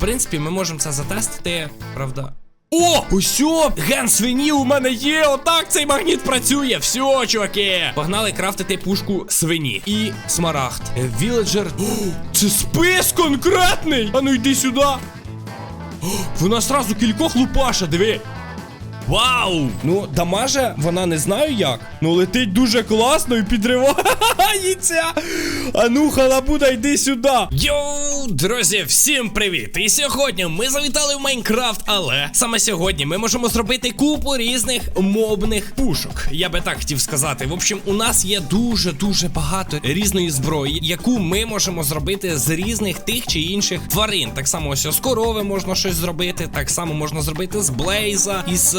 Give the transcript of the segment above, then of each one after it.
принципі, ми можемо це затестити, правда. О, усьо! Ген свині у мене є! Отак цей магніт працює! Все, чуваки! Погнали крафтити пушку свині і смарагд. Віледжер. Це спис конкретний! А ну йди сюди! О, Вона сразу кількох лупаша, диви! Вау! Ну, дамаже вона не знаю як. Ну летить дуже класно і підривається. А ну, халабуда, йди сюди. Йоу, друзі, всім привіт! І сьогодні ми завітали в Майнкрафт, але саме сьогодні ми можемо зробити купу різних мобних пушок. Я би так хотів сказати. В общем, у нас є дуже-дуже багато різної зброї, яку ми можемо зробити з різних тих чи інших тварин. Так само ось з корови можна щось зробити, так само можна зробити з Блейза, із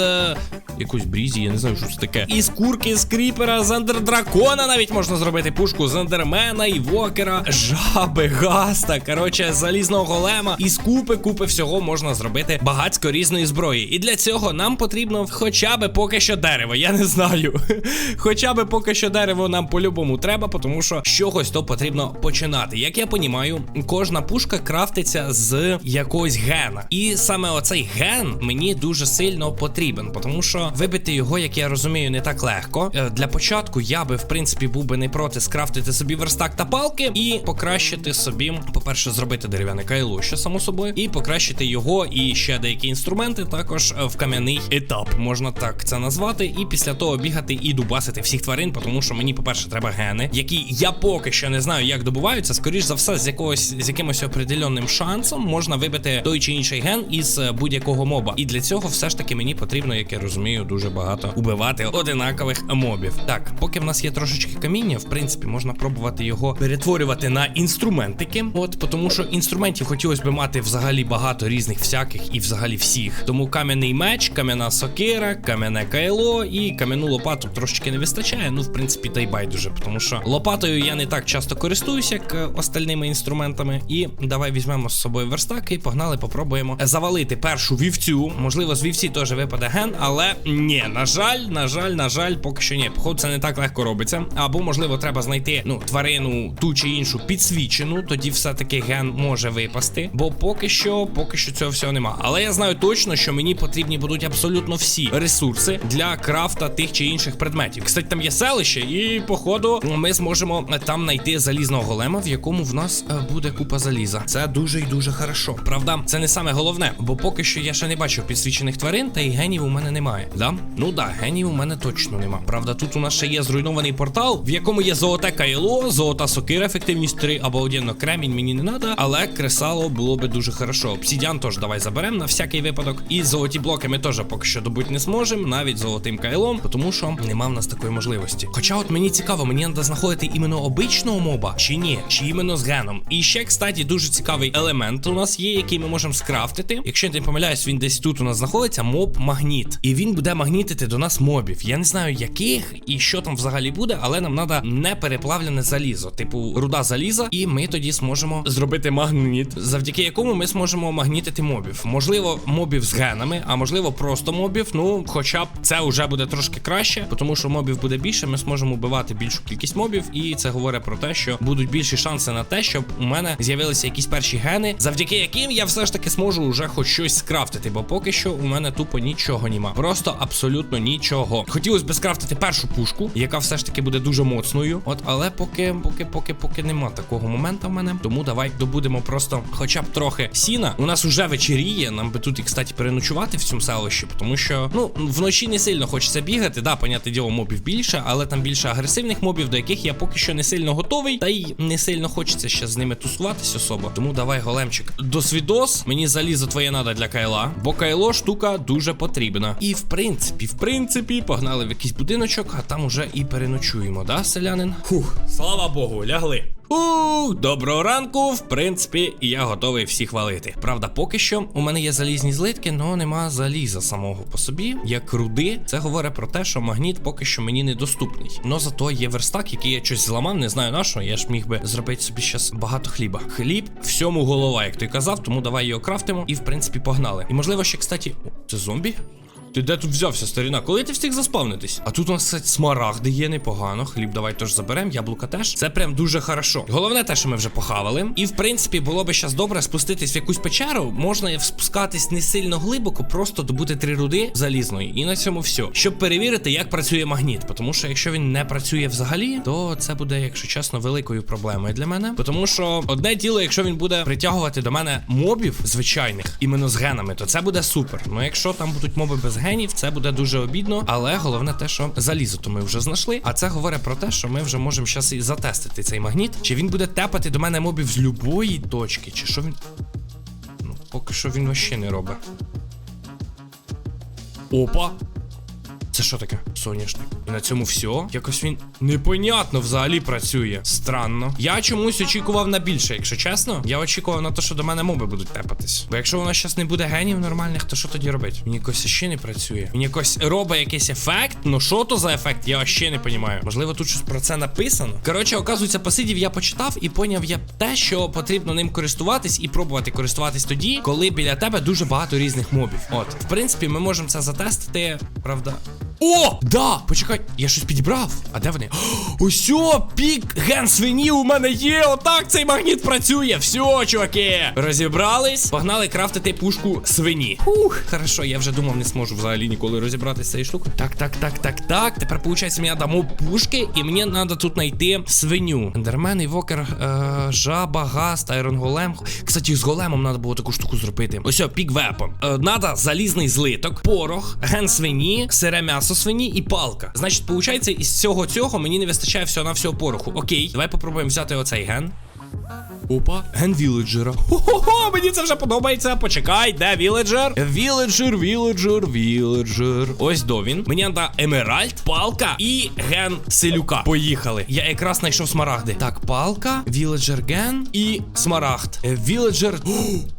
якоїсь брізі, я не знаю, що це таке. Із курки, з кріпера, з андердракона навіть можна зробити пушку з андермена, інвокера, жаби, гаста. Коротше, залізного голема. Із купи, купи всього можна зробити багацько різної зброї. І для цього нам потрібно хоча би поки що дерево. Я не знаю. Хоча би поки що дерево нам по-любому треба, тому що чогось то потрібно починати. Як я понімаю, кожна пушка крафтиться з якогось гена. І саме оцей ген мені дуже сильно потрібен, тому що вибити його, як я розумію, не так легко. Е, Для початку я би, в принципі, був би не проти скрафтити собі верстак та палки і покращити собі, по-перше, зробити дерев'яне кайло, що само собою, і покращити його і ще деякі інструменти також е, в кам'яний етап, можна так це назвати. І після того бігати і дубасити всіх тварин, тому що мені, по-перше, треба гени, які я поки що не знаю, як добуваються. Скоріш за все, з якогось з якимось определенним шансом можна вибити той чи інший ген із е, будь-якого моба. І для цього все ж таки мені потрібно, як я розумію, дуже багато убивати одинакових мобів. Так, поки в нас є трошечки каміння, в принципі, можна пробувати його перетворювати на інструментики. От тому, що інструментів хотілося б мати взагалі багато різних всяких і взагалі всіх. Тому кам'яний меч, кам'яна сокира, кам'яне кайло і кам'яну лопату трошечки не вистачає. Ну, в принципі, та й байдуже, тому що лопатою я не так часто користуюся, як е, остальними інструментами. І давай візьмемо з собою верстак і погнали, попробуємо завалити першу вівцю. Можливо, з вівці теж випаде ген, але ні, на жаль, на жаль, на жаль, поки що ні. Походу, це не так легко робиться. Або, можливо, треба знайти ну тварину ту чи іншу підсвічену, тоді все-таки ген може випасти. Бо поки що, поки що цього всього нема. Але я знаю точно, що мені потрібні будуть абсолютно всі ресурси для крафта тих чи інших предметів. Кстати, там є селище, і походу ми зможемо там знайти залізного голема, в якому в нас е, буде купа заліза. Це дуже і дуже хорошо. Правда, це не саме головне, бо поки що я ще не бачив підсвічених тварин, та й генів у мене немає. Да? Ну да, генів у мене точно нема. Правда, тут у нас ще є зруйнований портал, в якому є золоте кайло, золота сокира, ефективність 3 або одягно кремінь мені не треба, але кресало було би дуже хорошо. Обсідіан теж давай заберемо на всякий випадок. І золоті блоки ми теж поки що добути не зможемо, навіть золотим кайлом, тому що нема в нас такої можливості. Хоча, от мені цікаво, мені треба знаходити іменно обичного моба чи ні, чи іменно з геном. І ще, кстати, дуже цікавий елемент у нас є, який ми можемо скрафтити. Якщо я не помиляюсь, він десь тут у нас знаходиться, моб магніт. І він буде магнітити до нас мобів. Я не знаю яких і що там взагалі буде, але нам треба не переплавлене залізо, типу руда заліза, і ми тоді зможемо зробити магніт, завдяки якому ми зможемо магнітити мобів. Можливо, мобів з генами, а можливо, просто мобів. Ну, хоча б це вже буде трошки краще, тому що мобів буде більше, ми зможемо вбивати більшу кількість мобів, і це говорить про те, що будуть більші шанси на те, щоб у мене з'явилися якісь перші гени, завдяки яким я все ж таки зможу вже хоч щось скрафтити, бо поки що у мене тупо нічого нема. Просто абсолютно нічого. Хотілося б скрафтити першу пушку, яка все ж таки буде дуже моцною. От, але поки, поки, поки, поки нема такого моменту в мене. Тому давай добудемо просто хоча б трохи сіна. У нас уже вечеріє. Нам би тут і кстати переночувати в цьому селищі, тому що ну вночі не сильно хочеться бігати. Да, поняти діло, мобів більше, але там більше агресивних мобів, до яких я поки що не сильно готовий, та й не сильно хочеться ще з ними тусуватись особо. Тому давай, големчик, досвідос. Мені залізо твоє надо для кайла, бо кайло штука дуже потрібна. І в принципі, в принципі, погнали в якийсь будиночок, а там уже і переночуємо, да, селянин? Фух, слава Богу, лягли. Ух, доброго ранку. В принципі, я готовий всіх валити. Правда, поки що у мене є залізні злитки, але нема заліза самого по собі. Як руди, це говорить про те, що магніт поки що мені недоступний. Но зато є верстак, який я щось зламав, не знаю на що. Я ж міг би зробити собі щас багато хліба. Хліб всьому голова, як ти казав, тому давай його крафтимо і в принципі погнали. І можливо ще, кстати, О, це зомбі? Ти де тут взявся, старіна? Коли ти встиг заспавнитись? А тут у нас смарагди є непогано. Хліб давай теж заберемо, яблука теж. Це прям дуже хорошо. Головне те, що ми вже похавали. І в принципі було би зараз добре спуститись в якусь печеру. Можна спускатись не сильно глибоко, просто добути три руди залізної. І на цьому все. Щоб перевірити, як працює магніт. Тому що якщо він не працює взагалі, то це буде, якщо чесно, великою проблемою для мене. Тому що одне діло, якщо він буде притягувати до мене мобів звичайних, іменно з генами, то це буде супер. Ну якщо там будуть моби без генів, це буде дуже обідно. Але головне те, що залізо то ми вже знайшли. А це говорить про те, що ми вже можемо зараз і затестити цей магніт. Чи він буде тепати до мене мобів з любої точки, чи що він. Ну, поки що він вообще не робить. Опа! Це що таке? Соняшник. І на цьому все. Якось він непонятно взагалі працює. Странно. Я чомусь очікував на більше, якщо чесно. Я очікував на те, що до мене моби будуть тепатись. Бо якщо у нас зараз не буде генів нормальних, то що тоді робить? Він якось ще не працює. Він якось робить якийсь ефект. Ну що то за ефект? Я ще не розумію. Можливо, тут щось про це написано. Коротше, оказується, посидів, я почитав і поняв я те, що потрібно ним користуватись і пробувати користуватись тоді, коли біля тебе дуже багато різних мобів. От, в принципі, ми можемо це затестити, правда. О! Да! Почекай, я щось підібрав. А де вони? Усьо, пік ген свині у мене є. Отак цей магніт працює. Все, чуваки. Розібрались. Погнали крафтити пушку свині. Ух, хорошо, я вже думав, не зможу взагалі ніколи розібратися з цією штукою. Так, так, так, так, так. Тепер, виходить, мені дамо пушки, і мені треба тут знайти свиню. Ендермен, Івокер, е, жаба, гаст, айрон голем. Кстати, з големом треба було таку штуку зробити. Ось, пік вепон. Е, надо залізний злиток, порох, ген свині, сире м'ясо свині і палка. Значить, виходить, із всього цього мені не вистачає всього на всього пороху. Окей, давай попробуємо взяти оцей ген. Опа, ген віледжера. Хо-хо-хо, мені це вже подобається. Почекай, де віледжер? Віледжер, віледжер, віледжер. Ось до він. Мені треба емеральд, палка і ген селюка. Поїхали. Я якраз знайшов смарагди. Так, палка, віледжер ген і смарагд. Віледжер.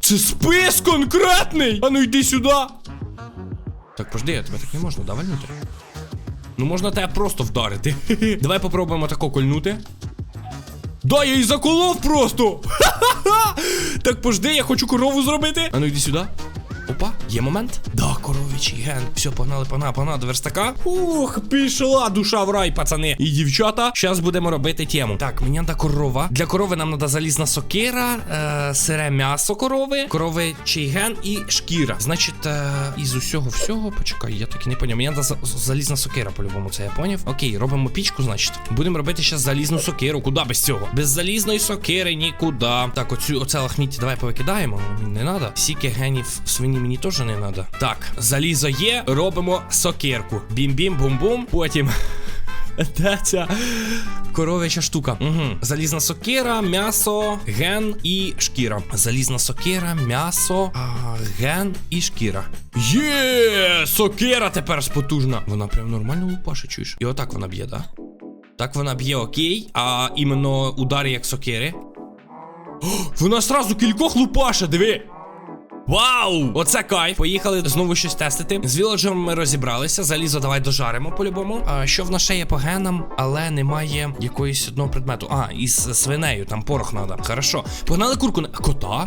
Це спис конкретний! А ну йди сюди. Так, пожди, я тебе так не можна, да, вальнути? Ну можна тебе просто вдарити. Давай попробуємо тако кольнути. Да, я її заколов просто! Так пожди, я хочу корову зробити. А ну йди сюди. Опа, є момент. Да, коровичий ген. Все, погнали, погнали, погнали до верстака. Ух, пішла душа в рай, пацани. І дівчата. Зараз будемо робити тему. Так, мені треба корова. Для корови нам треба залізна сокира, е, сире м'ясо корови, корови ген і шкіра. Значить, е, із усього всього, почекай, я так і не поняв. Мені треба залізна сокира, по-любому, це я поняв. Окей, робимо пічку, значить. Будемо робити зараз залізну сокиру. Куди без цього? Без залізної сокири нікуди. Так, оцю оце лахміття давай повикидаємо. Не треба. Сіки генів свині мені теж не треба. Так, залізо є, робимо сокирку. Бім-бім, бум-бум. Потім. Де ця коров'яча штука? Угу. Залізна сокира, м'ясо, ген і шкіра. Залізна сокира, м'ясо, а, ген і шкіра. Є! Сокира тепер спотужна. Вона прям нормально лупаше, чуєш? І отак вона б'є, да? Так вона б'є окей, а іменно удари як сокири. О, вона сразу кількох лупаше, диви! Вау! Оце кайф. Поїхали знову щось тестити. З вілоджером ми розібралися. Залізо давай дожаримо по-любому. А що в нас ще є по генам, але немає якоїсь одного предмету. А, із свинею, там порох треба. Хорошо. Погнали курку на. Кота?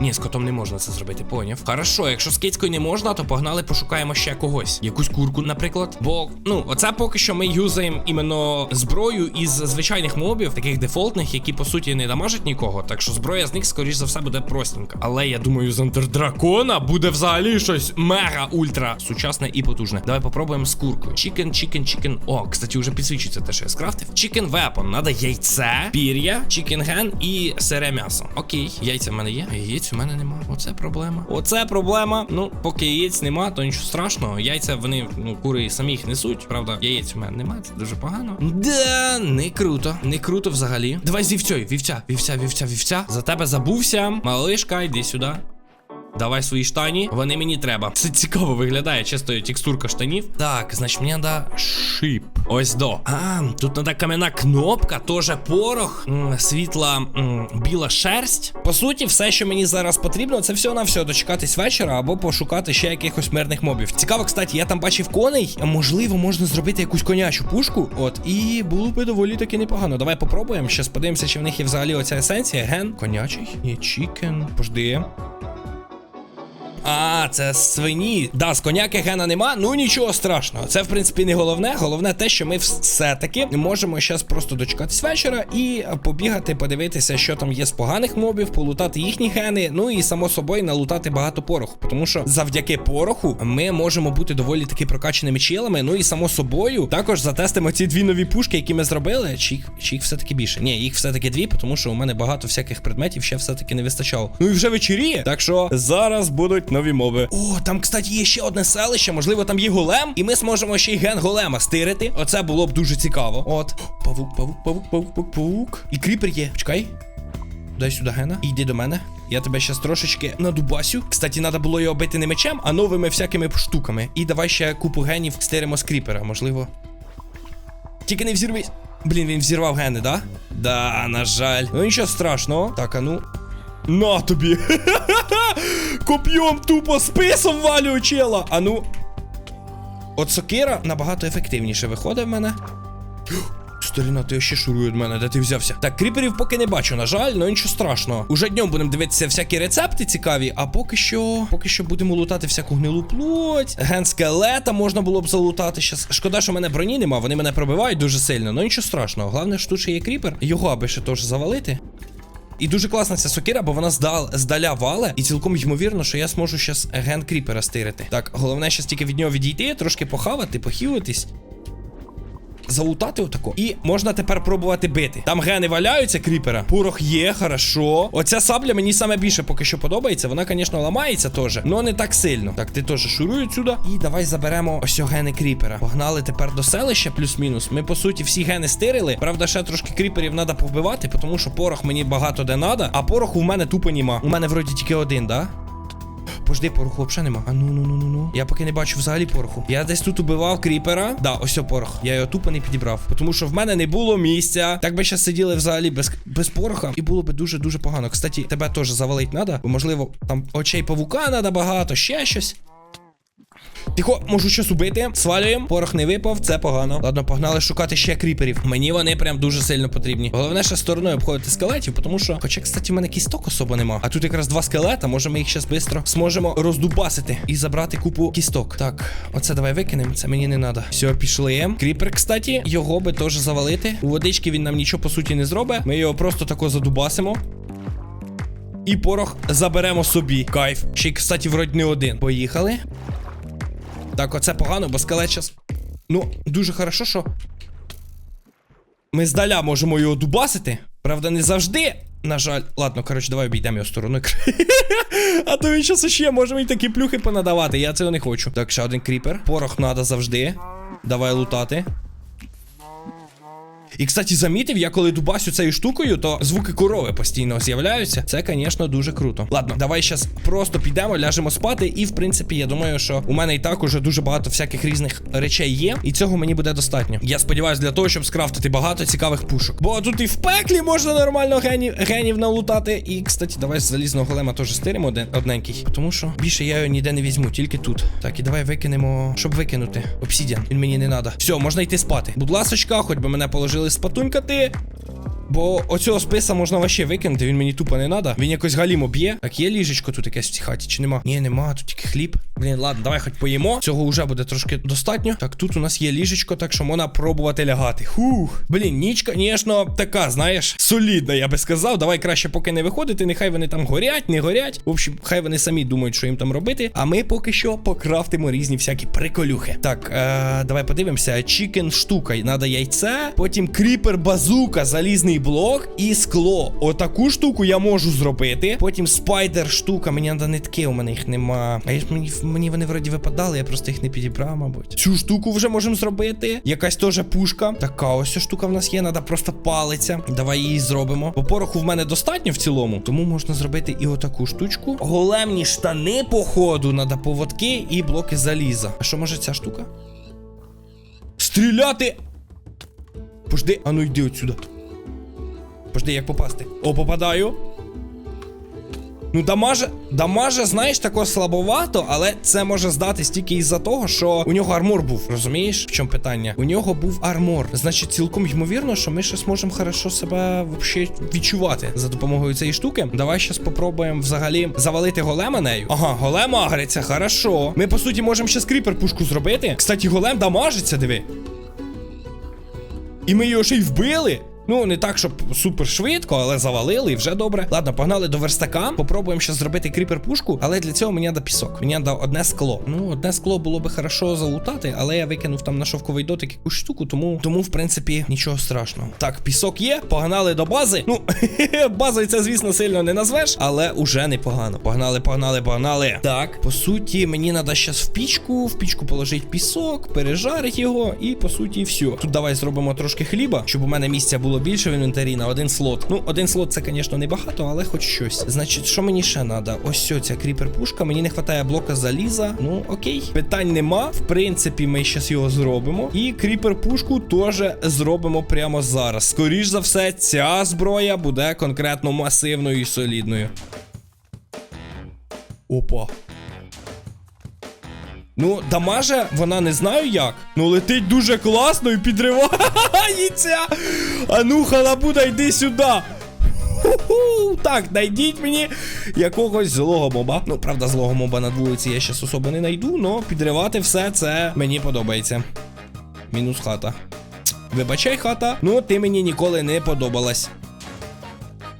Ні, з котом не можна це зробити, поняв. Хорошо, якщо з кицькою не можна, то погнали пошукаємо ще когось. Якусь курку, наприклад. Бо, ну, оце поки що ми юзаємо іменно зброю із звичайних мобів, таких дефолтних, які по суті не дамажать нікого. Так що зброя з них, скоріш за все, буде простенька. Але я думаю, з антидракона буде взагалі щось мега ультра сучасне і потужне. Давай попробуємо з куркою. Чікен, чікен, чікен. О, кстати, вже підсвічується те, що я скрафтив. Чікен вепон. Надо яйце, пір'я, чікен ген і сире м'ясо. Окей, яйця в мене є. а Яєць у мене нема. Оце проблема. Оце проблема. Ну, поки яєць нема, то нічого страшного. Яйця вони, ну, кури самі їх несуть. Правда, яєць у мене немає, це дуже погано. Да, не круто. Не круто взагалі. Давай з вівцею. Вівця, вівця, вівця, вівця. За тебе забувся. Малишка, йди сюди. Давай свої штані, вони мені треба. Це цікаво виглядає, чисто текстурка штанів. Так, значить, мені треба шип. Ось до. А, тут треба кам'яна кнопка, теж порох, м, світла м, біла шерсть. По суті, все, що мені зараз потрібно, це все на все дочекатись вечора або пошукати ще якихось мирних мобів. Цікаво, кстати, я там бачив коней. Можливо, можна зробити якусь конячу пушку. От, і було би доволі таки непогано. Давай попробуємо. Щас подивимося, чи в них є взагалі оця есенція. Ген. Конячий? Ні, чікен. Пожди. А, це свині. Да, з коняки гена нема. Ну нічого страшного. Це в принципі не головне. Головне те, що ми все-таки можемо зараз просто дочекатись вечора і побігати, подивитися, що там є з поганих мобів, полутати їхні гени. Ну і само собою налутати багато пороху. Тому що завдяки пороху ми можемо бути доволі таки прокачаними чилами. Ну і само собою також затестимо ці дві нові пушки, які ми зробили. Чи їх, чи їх все-таки більше? Ні, їх все-таки дві, тому що у мене багато всяких предметів ще все-таки не вистачало. Ну і вже вечоріє. Так що зараз будуть нові мови. О, там, кстати, є ще одне селище. Можливо, там є голем, і ми зможемо ще й ген голема стирити. Оце було б дуже цікаво. От. Павук, павук, павук, павук, павук, павук. І кріпер є. Чекай. Дай сюди гена. Іди до мене. Я тебе щас трошечки надубасю. Кстати, треба було його бити не мечем, а новими всякими штуками. І давай ще купу генів стиримо з кріпера, можливо. Тільки не взірвись. Блін, він взірвав гени, да? Да, на жаль. Ну нічого страшного. Так, а ну. На тобі. Коп'єм тупо списом валю чела. А ну. От сокира набагато ефективніше виходить в мене. Старина, ти ще шурує від мене, де ти взявся? Так, кріперів поки не бачу, на жаль, ну нічого страшного. Уже днем будемо дивитися всякі рецепти цікаві, а поки що. Поки що будемо лутати всяку гнилу плоть. Ген скелета можна було б залутати. Щас. Шкода, що в мене броні нема, вони мене пробивають дуже сильно, ну нічого страшного. Головне, що тут ще є кріпер. Його аби ще теж завалити. І дуже класна ця сокира, бо вона здал, здаля вале, і цілком ймовірно, що я зможу щас ген кріпера стирити. Так, головне щас тільки від нього відійти, трошки похавати, похилитись. Залутати отако. І можна тепер пробувати бити. Там гени валяються кріпера. Порох є, хорошо. Оця сабля мені саме більше поки що подобається. Вона, звісно, ламається теж, але не так сильно. Так, ти теж шуруй отсюда. І давай заберемо ось гени кріпера. Погнали тепер до селища, плюс-мінус. Ми, по суті, всі гени стирили. Правда, ще трошки кріперів треба повбивати, тому що порох мені багато де надо, а пороху в мене тупо нема. У мене вроді тільки один, да? Пожди, пороху взагалі нема. А ну ну ну ну ну. Я поки не бачу взагалі пороху. Я десь тут убивав кріпера. Да, ось порох. Я його тупо не підібрав. Тому що в мене не було місця. Так би ще сиділи взагалі без, без пороха. І було би дуже-дуже погано. Кстати, тебе теж завалить треба. Можливо, там очей павука треба багато, ще щось. Тихо, можу щось убити. Свалюємо. Порох не випав, це погано. Ладно, погнали шукати ще кріперів. Мені вони прям дуже сильно потрібні. Головне, ще стороною обходити скелетів, тому що, хоча, кстати, в мене кісток особо нема. А тут якраз два скелета, може ми їх зараз швидко зможемо роздубасити і забрати купу кісток. Так, оце давай викинемо, це мені не треба. Все, пішли. Кріпер, кстати, його би теж завалити. У водички він нам нічого по суті не зробить. Ми його просто тако задубасимо. І порох заберемо собі. Кайф. Ще й, кстати, вроді не один. Поїхали. Так, оце погано, бо скелет час. Ну, дуже хорошо, що. Ми здаля можемо його дубасити. Правда, не завжди. На жаль, ладно, коротше, давай обійдемо його стороною. а то він щас ще може мені такі плюхи понадавати. Я цього не хочу. Так, ще один кріпер. Порох треба завжди. Давай лутати. І, кстати, замітив, я коли дубасю цією штукою, то звуки корови постійно з'являються. Це, звісно, дуже круто. Ладно, давай зараз просто підемо, ляжемо спати. І, в принципі, я думаю, що у мене і так уже дуже багато всяких різних речей є, і цього мені буде достатньо. Я сподіваюся, для того, щоб скрафтити багато цікавих пушок. Бо тут і в пеклі можна нормально генів, генів налутати. І, кстати, давай з залізного голема теж стиримо один, одненький. Тому що більше я його ніде не візьму, тільки тут. Так, і давай викинемо, щоб викинути. Обсідіан. Він мені не треба. Все, можна йти спати. Будь ласочка, хоч би мене положили спатунькати. Бо оцього списа можна вообще викинути, він мені тупо не надо. Він якось галімо б'є. Так, є ліжечко тут якесь в цій хаті, чи нема? Ні, нема, тут тільки хліб. Блін, ладно, давай хоч поїмо. Цього вже буде трошки достатньо. Так, тут у нас є ліжечко, так що можна пробувати лягати. Хух. Блін, ніч, звісно, така, знаєш, солідна, я би сказав. Давай краще поки не виходити. Нехай вони там горять, не горять. В общем, хай вони самі думають, що їм там робити. А ми поки що покрафтимо різні всякі приколюхи. Так, е, давай подивимося. Чікен штука. Надо яйце. Потім кріпер базука, залізний блок і скло. Отаку штуку я можу зробити. Потім спайдер штука. Мені треба нитки, у мене їх нема. А ж мені, мені вони вроді випадали, я просто їх не підібрав, мабуть. Цю штуку вже можемо зробити. Якась теж пушка. Така ось штука в нас є, треба просто палиця. Давай її зробимо. Бо пороху в мене достатньо в цілому, тому можна зробити і отаку штучку. Големні штани, походу, треба поводки і блоки заліза. А що може ця штука? Стріляти! Пожди, а ну йди отсюда. Пожди, як попасти. О, попадаю. Ну, дамаже, дамаже, знаєш, тако слабовато, але це може здатись тільки із-за того, що у нього армор був. Розумієш? В чому питання? У нього був армор. Значить, цілком ймовірно, що ми ще зможемо хорошо себе вообще відчувати за допомогою цієї штуки. Давай щас попробуємо взагалі завалити голема нею. Ага, голем агриться, хорошо. Ми по суті можемо ще скріпер пушку зробити. Кстати, голем дамажиться, диви. І ми його ще й вбили. Ну, не так, щоб супер швидко, але завалили і вже добре. Ладно, погнали до верстака. Попробуємо ще зробити кріпер пушку, але для цього мені треба пісок. Мені треба одне скло. Ну, одне скло було би хорошо залутати, але я викинув там на шовковий дотик якусь штуку, тому, тому в принципі, нічого страшного. Так, пісок є, погнали до бази. Ну, базою це, звісно, сильно не назвеш, але уже непогано. Погнали, погнали, погнали. Так, по суті, мені треба зараз в пічку, в пічку положити пісок, пережарити його, і по суті, все. Тут давай зробимо трошки хліба, щоб у мене місця було більше в інвентарі на один слот. Ну, один слот це, звісно, небагато, але хоч щось. Значить, що мені ще треба? Ось ця кріпер пушка. Мені не вистачає блока заліза. Ну, окей. Питань нема. В принципі, ми зараз його зробимо. І кріпер пушку теж зробимо прямо зараз. Скоріш за все, ця зброя буде конкретно масивною і солідною. Опа. Ну, дамаже, вона не знаю як. Ну летить дуже класно і підривається. А ну, халабуда, йди сюди. Так, знайдіть мені якогось злого моба. Ну, правда, злого моба на вулиці я щас особо не знайду, але підривати все це мені подобається. Мінус хата. Вибачай, хата. Ну, ти мені ніколи не подобалась.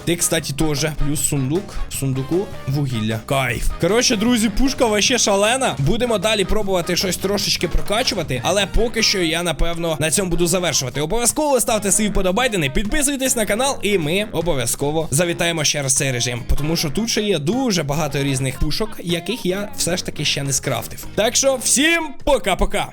Ти, кстати, теж. Плюс сундук. В сундуку вугілля. Кайф. Коротше, друзі, пушка вообще шалена. Будемо далі пробувати щось трошечки прокачувати. Але поки що я, напевно, на цьому буду завершувати. Обов'язково ставте свої вподобайдени, підписуйтесь на канал, і ми обов'язково завітаємо ще раз цей режим. Тому що тут ще є дуже багато різних пушок, яких я все ж таки ще не скрафтив. Так що всім пока-пока.